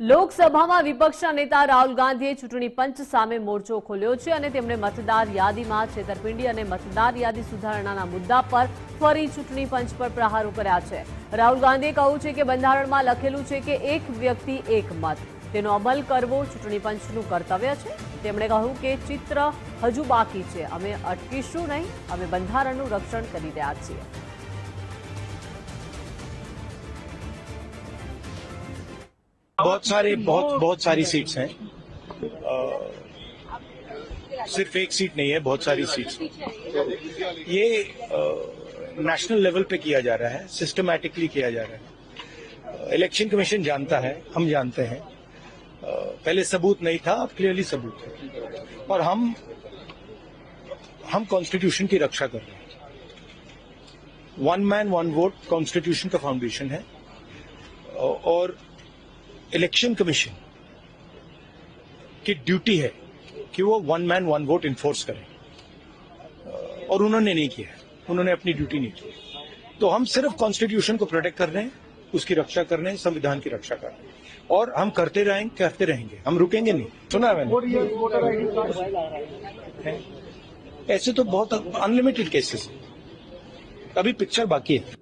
લોકસભામાં વિપક્ષના નેતા રાહુલ ગાંધીએ ચૂંટણી પંચ સામે મોરચો ખોલ્યો છે અને તેમણે મતદાર યાદીમાં છેતરપિંડી અને મતદાર યાદી સુધારણાના મુદ્દા પર ફરી ચૂંટણી પંચ પર પ્રહારો કર્યા છે. રાહુલ ગાંધીએ કહ્યું છે કે બંધારણમાં લખેલું છે કે એક વ્યક્તિ એક મત. તેનો અમલ કરવો ચૂંટણી પંચનું કર્તવ્ય છે. તેમણે કહ્યું કે ચિત્ર હજુ બાકી છે. અમે અટકીશું નહીં. અમે બંધારણનું રક્ષણ કરી રહ્યા છીએ. बहुत सारे, बहुत बहुत सारी सीट्स हैं। सिर्फ़ एक सीट नहीं है, बहुत सारी सीट्स ये नेशनल लेवल पे किया जा रहा है सिस्टमैटिकली किया जा रहा है। इलेक्शन कमीशन जानता है, हम जानते हैं। पहले सबूत नहीं था, अब क्लियरली सबूत है। और हम हम कॉन्स्टिट्यूशन की रक्षा कर रहे हैं। One man one vote constitution का फाउंडेशन है। और इलेक्शन कमीशन की ड्यूटी है कि वो one man one vote enforce करें। और उन्होंने नहीं किया उन्होंने अपनी ड्यूटी नहीं की तो हम सिर्फ़ कॉन्स्टिट्यूशन को प्रोटेक्ट कर रहे हैं उसकी रक्षा कर रहे हैं संविधान की रक्षा कर रहे हैं। और हम करते रहेंगे करते रहेंगे। हम रुकेंगे नहीं। सुना है मैंने? ऐसे तो बहुत अनलिमिटेड केसेस हैं। अभी पिक्चर बाकी है।